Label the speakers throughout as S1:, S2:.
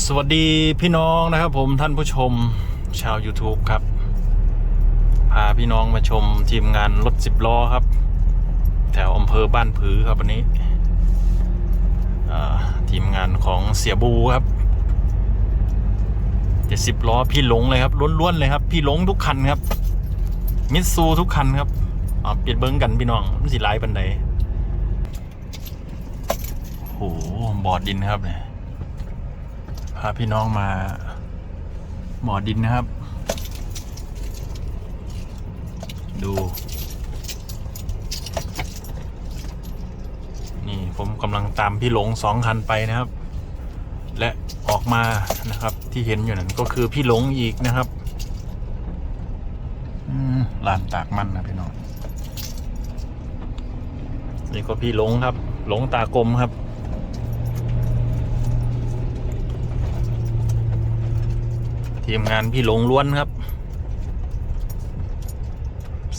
S1: สวัสดีพี่น้องนะครับผมท่านผู้ชมชาว YouTube ครับ พาพี่น้องมาชมทีมงานรถสิบล้อครับ แถวอำเภอบ้านผือครับวันนี้ทีมงานของเสียบูครับเจะสิบล้อพี่หลงเลยครับล้วนๆเลยครับ พี่หลงทุกคันครับ มิตซูทุกคันครับอ่าเปลี่ยนเบิ้งกันพี่น้องมันสิไล่ปันใดโอ้โหบอดดินครับเนี่ยาพี่น้องมาบ่อดินนะครับ ดู นี่ผมกำลังตามพี่หลงสองคันไปนะครับ และออกมานะครับที่เห็นอยู่นั่นก็คือพี่หลงอีกนะครับอืมลานตากมันนะพี่น้อง นี่ก็พี่หลงครับ หลงตากลมครับ ทีมงานพี่หลงล้วนครับ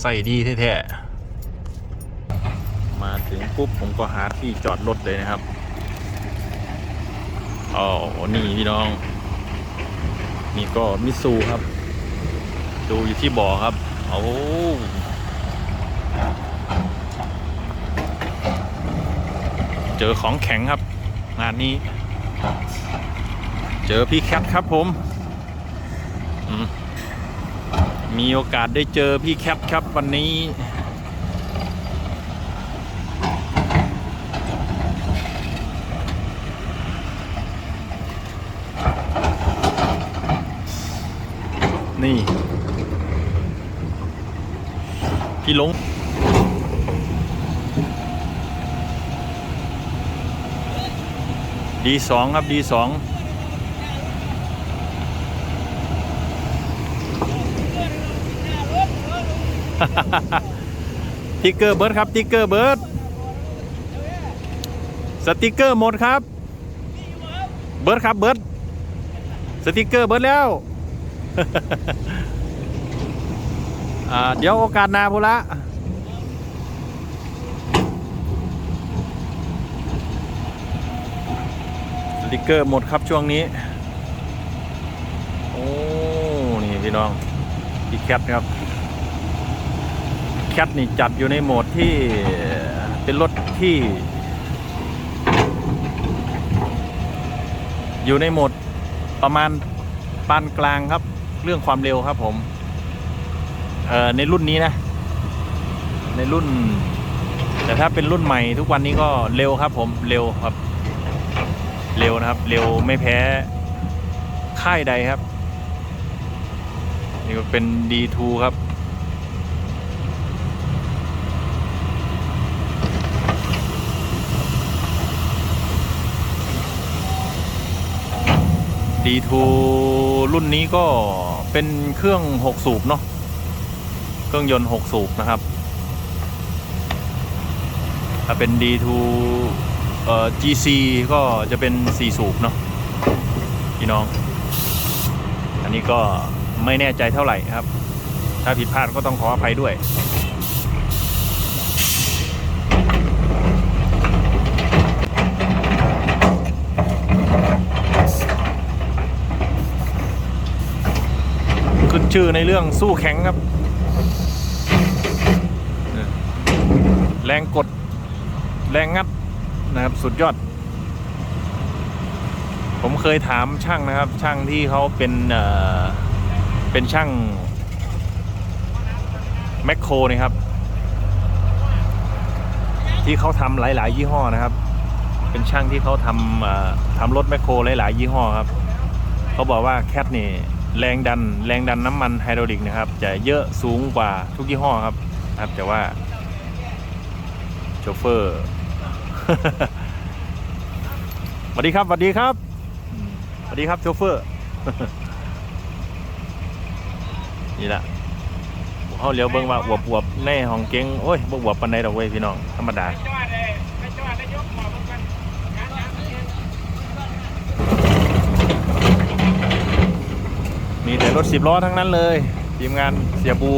S1: ใส่ดีแท้ๆ มาถึงปุ๊บผมก็หาที่จอดรถเลยนะครับอ๋อนี่พี่น้อง นี่ก็มิซูครับ ดูอยู่ที่บ่อครับ โอ้เจอของแข็งครับ งานนี้ เจอพี่แคทครับผม มีโอกาสได้เจอพี่แคทครับวันนี้ นี่ พี่หลงดีสองครับดีสอง ติ๊กเกอร์เบิร์ดครับติ๊กเกอร์เบิร์ดสติ๊กเกอร์หมดครับ เบิร์ดครับเบิร์ดสติ๊กเกอร์เบิร์ดแล้วเดี๋ยวโอกาสหนาพูละสติ๊กเกอร์หมดครับช่วงนี้ โอ้ นี่พี่น้องพี่แคทครับ แคทนี่จัดอยู่ในโหมดที่เป็นรถที่ อยู่ในโหมดประมาณปานกลางครับ เรื่องความเร็วครับผมในรุ่นนี้นะ ในรุ่น แต่ถ้าเป็นรุ่นใหม่ทุกวันนี้ก็เร็วครับ ผมเร็วครับ เร็วนะครับ เร็วไม่แพ้ค่ายใดครับ นี่ก็เป็น D2 ครับ D2 รุ่นนี้ก็เป็นเครื่อง 6 สูบเนาะเครื่องยนต์ 6 สูบนะครับ ถ้าเป็น D2 เอ่อ GC ก็จะเป็น 4 สูบเนาะพี่น้อง อันนี้ก็ไม่แน่ใจเท่าไหร่ครับ ถ้าผิดพลาดก็ต้องขออภัยด้วย ชื่อในเรื่องสู้แข็งครับ แรงกด แรงงัดนะครับ สุดยอด ผมเคยถามช่างนะครับ ช่างที่เขาเป็นเอ่อเป็นช่างแมคโครนะครับ ที่เขาทำหลาย ๆ ยี่ห้อนะครับ เป็นช่างที่เขาทำทำรถแมคโครหลาย ๆ ยี่ห้อครับ เขาบอกว่าแคทนี่ แรงดันแรงดันน้ำมันไฮดรอลิกนะครับ จะเยอะสูงกว่าทุกยี่ห้อครับนะครับ แต่ว่าโชเฟอร์สวัสดีครับสวัสดีครับสวัสดีครับโชเฟอร์ นี่แหละเขาเลี้ยวเบิ้งว่าอวบอวบๆในห้องเก๋งโอ้ยบวบปันใดดอกเว้ยพี่น้องธรรมดา
S2: จอดเลยไปจอดแล้วยกหมอมันกันงานงานนี้
S1: มีแต่รถสิบล้อทั้งนั้นเลยทีมงานเสียบู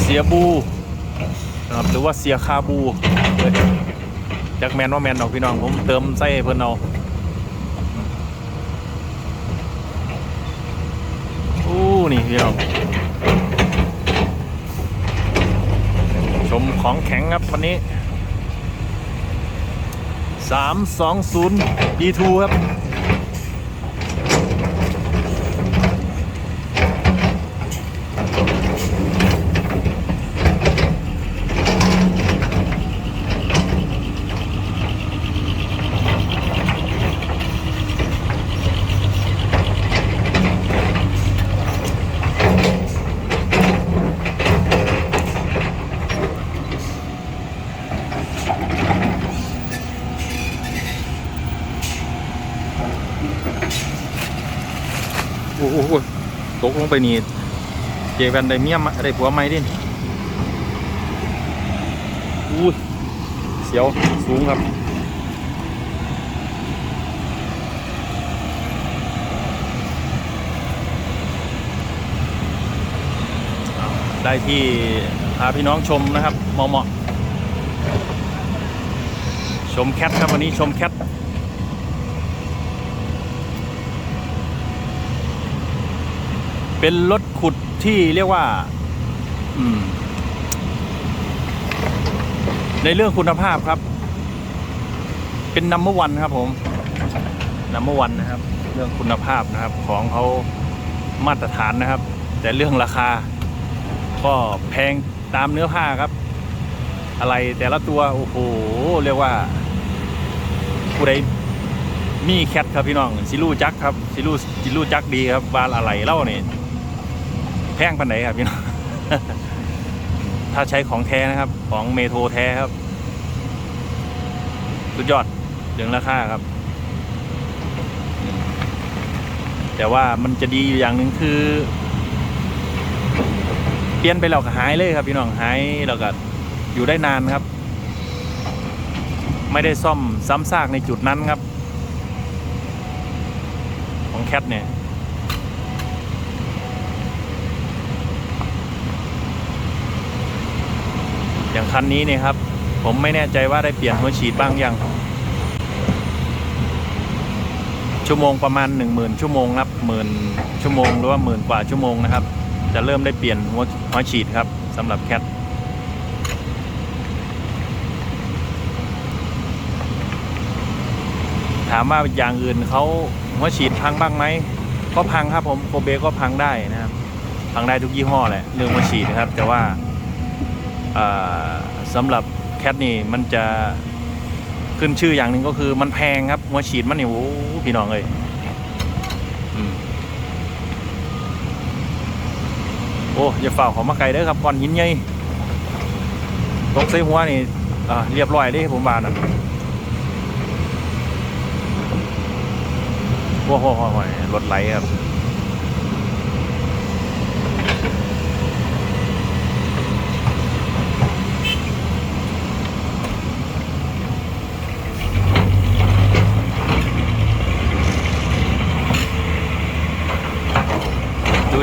S1: เสียบูนะครับหรือว่าเสียคาบูจักแมนว่าแมนดอกพี่น้องผมเติมไส้เพิ่นเอาอู้นี่พี่น้องชมของแข็งครับวันนี้ 320 D2 ครับ โอ้โหตกล งไปนี่เจแวนได้เมียมได้ผัวใหม่ดิอู้ยเสียวสูงครับได้ที่พาพี่น้องชมนะครับเหมาะๆชมแคทครับวันนี้ชมแคท เป็นรถขุดที่เรียกว่าในเรื่องคุณภาพครับ เป็นนัมเบอร์วันครับ ผมนัมเบอร์วันนะครับ เรื่องคุณภาพนะครับ ของเขามาตรฐานนะครับ แต่เรื่องราคา ก็แพงตามเนื้อผ้าครับ อะไรแต่ละตัวโอ้โหเรียกว่าผู้ใดมีแคทครับพี่น้องซิลูจักครับซิลูซิลูจักดีครับวาลอะไรเล่าเนี่ย แพงปันไหนครับพี่น้องถ้าใช้ของแท้นะครับ ของเมโทรแท้ครับ สุดยอดเรื่องราคาครับ แต่ว่ามันจะดีอยู่อย่างหนึ่งคือ เปลี่ยนไปแล้วก็หายเลยครับพี่น้องหายแล้วก็อยู่ได้นานครับ ไม่ได้ซ่อมซ้ำซากในจุดนั้นครับ ของแคทเนี่ย อย่างคันนี้เนี่ยครับ ผมไม่แน่ใจว่าได้เปลี่ยนหัวฉีดบ้างยัง ชั่วโมงประมาณ 1 0,000 ชั่วโมงครับหมื่นชั่วโมงหรือว่าหมื่นกว่าชั่วโมงนะครับ จะเริ่มได้เปลี่ยนหัวหัวฉีดครับสำหรับแคทถามว่าอย่างอื่นเขาหัวฉีดพังบ้างไหมก็พังครับผมโคเบก็พังได้นะครับ พังได้ทุกยี่ห้อแหละเรื่องหัวฉีดนะครับ แต่ว่าอ่า สำหรับแคทนี่มันจะขึ้นชื่ออย่างหนึ่งก็คือมันแพงครับหัวฉีดมันนี่โอ้พี่น้องเลยโอ้อย่าฝ่าของมาไกลเด้อครับก้อนหินใหญ่ตกใส่หัวนี่เรียบร้อยเด้ผมว่านั่นโอ้โหรถไหลครับ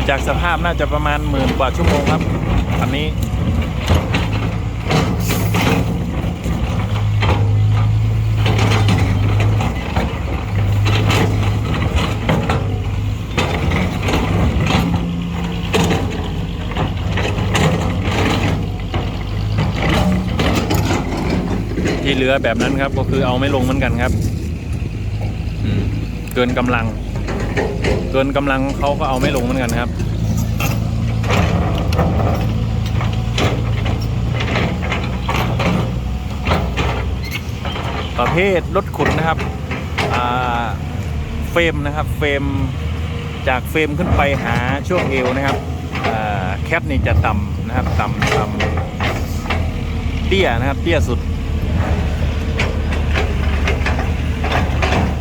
S1: จากสภาพน่าจะประมาณหมื่นกว่าชั่วโมงครับคันนี้ ที่เหลือแบบนั้นครับก็คือเอาไม่ลงเหมือนกันครับ เกินกำลัง เกินกำลังเขาก็เอาไม่ลงเหมือนกันครับประเภทรถขุดนะครับเฟรมนะครับเฟรมจากเฟรมขึ้นไปหาช่วงเอวนะครับแคปนี่จะต่ำนะครับต่ำต่ำเตี้ยนะครับเตี้ยสุด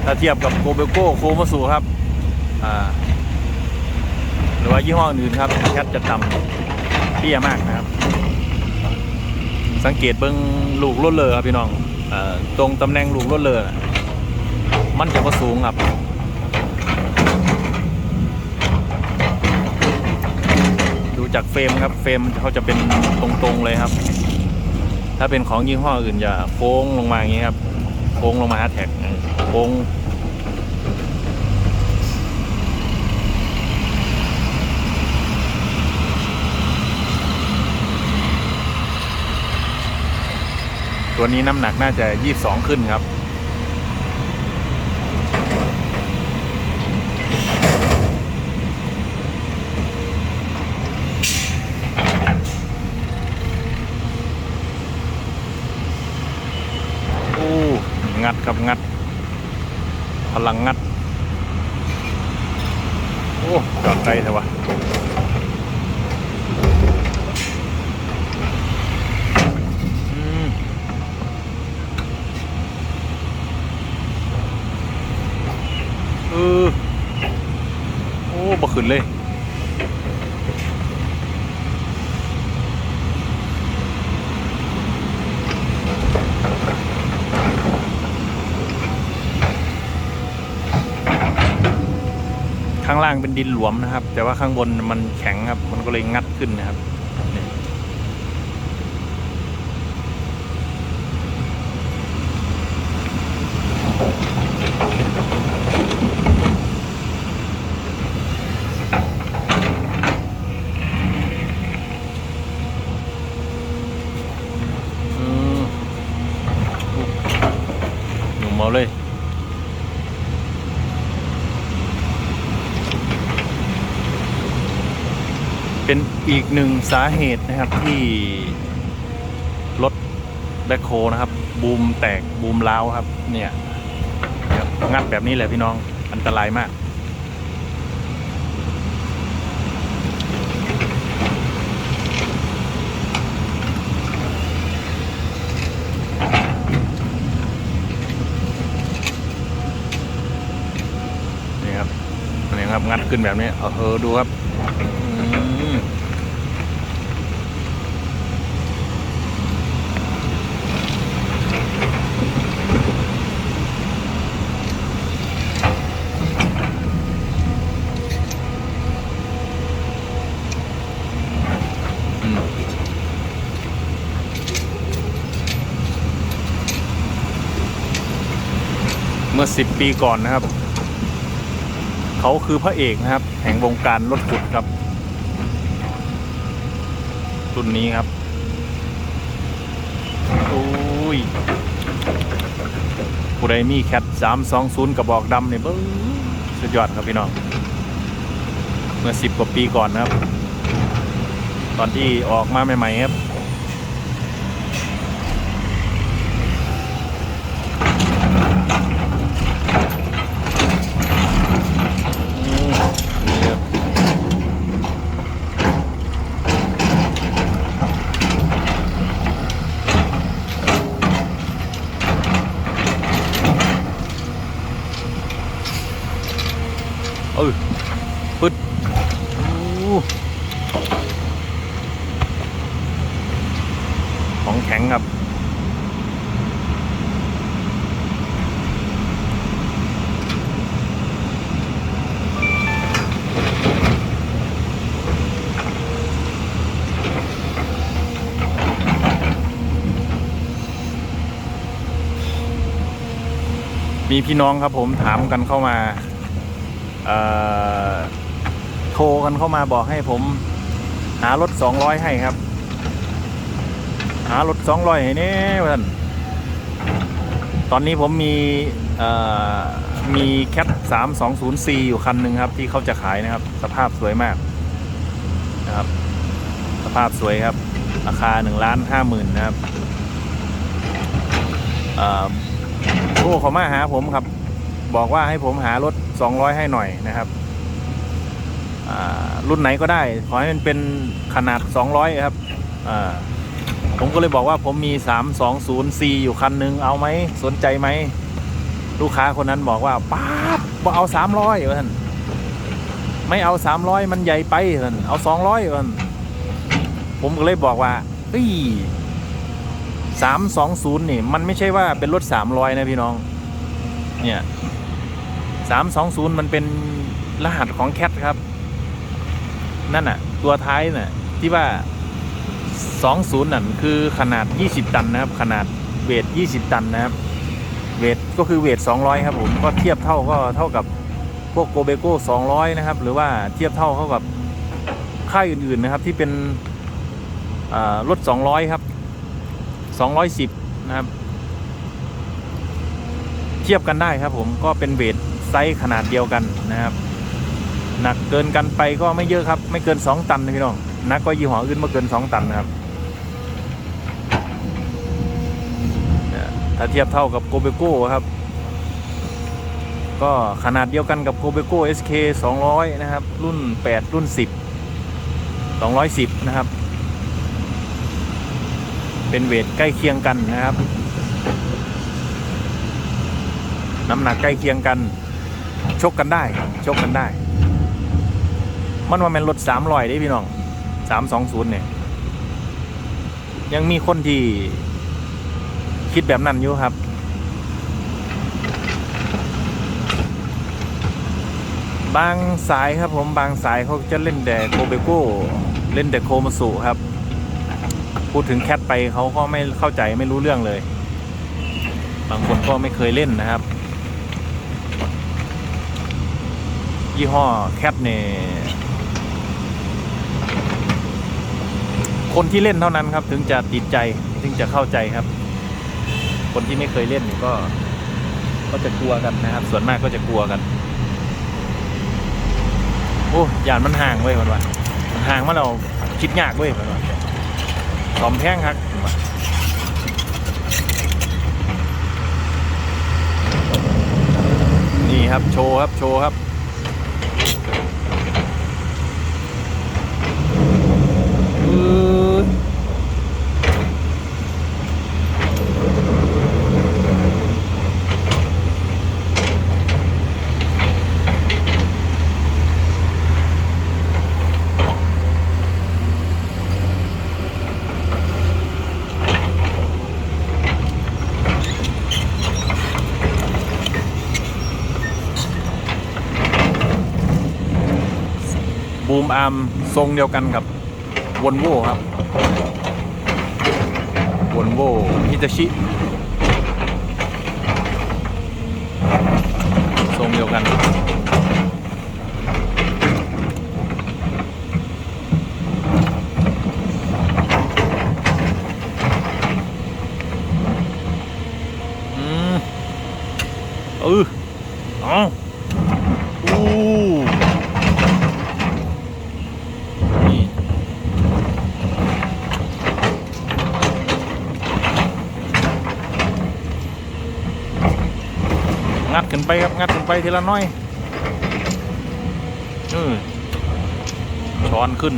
S1: ถ้าเทียบกับโกเบโก้โคมาสูครับ หรือว่ายี่ห้ออื่นครับแคทจะต่ำเตี้ยมากนะครับ สังเกตเบิ้งลูกรถเลยครับพี่น้องอตรงตำแหน่งลูกรถเลยมันจะมาสูงครับดูจากเฟรมครับเฟรมเขาจะเป็นตรงๆเลยครับ ถ้าเป็นของยี่ห้ออื่นจะโค้งลงมาอย่างนี้ครับ โค้งลงมาหาแท็กโค้ง ตัวนี้น้ำหนักน่าจะ 22 ขึ้นครับ โอ้งัดครับงัด พลังงัด โอ้จอดไกลเถอะวะ เออ โอ้บ่ขึ้นเลย ข้างล่างเป็นดินหลวมนะครับ แต่ว่าข้างบนมันแข็งครับ มันก็เลยงัดขึ้นนะครับนี่อืมหนุ่มเอาเลย เป็น อีกหนึ่งสาเหตุนะครับที่รถแบคโฮนะครับ บูมแตกบูมล้าวครับ เนี่ยงัดแบบนี้แหละพี่น้องอันตรายมาก นี่ครับนี่ครับงัดขึ้นแบบนี้เออดูครับ เมื่อสิบปีก่อนนะครับ เขาคือพระเอกนะครับ แห่งวงการรถขุดครับ รุ่นนี้ครับโอ้ยผู้ใดมีแคทสามสองศูนย์กระบอกดำเนี่ยเบิ้งสุดยอดครับพี่น้อง เมื่อสิบกว่าปีก่อนนะครับ ตอนที่ออกมาใหม่ ๆ ครับ อืมนี่ครับเออปึ๊ดอู้ของแข็งครับ มีพี่น้องครับผมถามกันเข้ามาโทรกันเข้ามาบอกให้ผมหารถสองร้อยให้ครับ หารถสองร้อยให้แน่เพื่อนตอนนี้ผมมีมีแคทสามสองศูนย์ซีอยู่คันหนึ่งครับ ที่เขาจะขายนะครับ สภาพสวยมากนะครับ สภาพสวยครับ ราคาหนึ่งล้านห้าหมื่นนะครับ เอ่อโทรเขามาหาผมครับ บอกว่าให้ผมหารถ 200 ให้หน่อยนะครับรุ่นไหนก็ได้ ขอให้มันเป็นขนาด 200 ครับผมก็เลยบอกว่าผมมี 320C อยู่คันหนึ่งเอาไหมสนใจไหม ลูกค้าคนนั้นบอกว่าป้าบบอเอา 300ว่าท่านไม่เอา 300 มันใหญ่ไปท่านเอา 200ว่าท่านผมก็เลยบอกว่าเฮ้ย สามสองศูนย์นี่ มันไม่ใช่ว่าเป็นรถสามร้อยนะพี่น้อง เนี่ยสามสองศูนย์มันเป็นรหัสของแคทครับ นั่นน่ะตัวท้ายน่ะ ที่ว่า 20 นั่นคือขนาด 20 ตันนะครับ ขนาดเวท 20 ตันนะครับ เวทก็คือเวท 200 ครับผม ก็เทียบเท่าก็เท่ากับพวกโกเบโก้ 200 นะครับ หรือว่าเทียบเท่าเข้ากับค่ายอื่นๆนะครับที่เป็นอ่ารถ 200 ครับ 210 นะครับ เทียบกันได้ครับผมก็เป็นเวทไซส์ขนาดเดียวกันนะครับหนักเกินกันไปก็ไม่เยอะครับ ไม่เกิน 2 ตันนะพี่น้องนักก็ยี่ห้ออื่นมาเกิน 2 ตันนะครับถ้าเทียบเท่ากับโกเบโก้ครับ ก็ขนาดเดียวกันกับโกเบโก้ SK 200 นะครับ รุ่น 8 รุ่น 10 210 นะครับ เป็นเวทใกล้เคียงกันนะครับ น้ำหนักใกล้เคียงกัน ชกกันได้ชกกันได้ มันว่ามันรถสามรอยได้พี่น้องสามสองศูนย์เนี่ยยังมีคนที่คิดแบบนั้นอยู่ครับบางสายครับผมบางสายเขาจะเล่นแต่โคเบโก้ เล่นแต่โคมาสุครับ พูดถึงแคทไปเขาก็ไม่เข้าใจไม่รู้เรื่องเลย บางคนก็ไม่เคยเล่นนะครับ ยี่ห้อแคทเนี่ยคนที่เล่นเท่านั้นครับ ถึงจะติดใจถึงจะเข้าใจครับ คนที่ไม่เคยเล่นก็ ก็จะกลัวกันนะครับ ส่วนมากก็จะกลัวกัน โอ้ยานมันห่างเว้ยมันวะมันห่างมาเราคิดยากเว้ยมันวะ สอมแพงครับนี่ครับโชว์ครับโชว์ครับ อาร์มทรงเดียวกันกับวอนโวครับวอนโวฮิตาชิทรงเดียวกันอืมเออเอาอู้นี่ งัดขึ้น ไปครับงัดขึ้นไปทีละน้อยช้อนขึ้น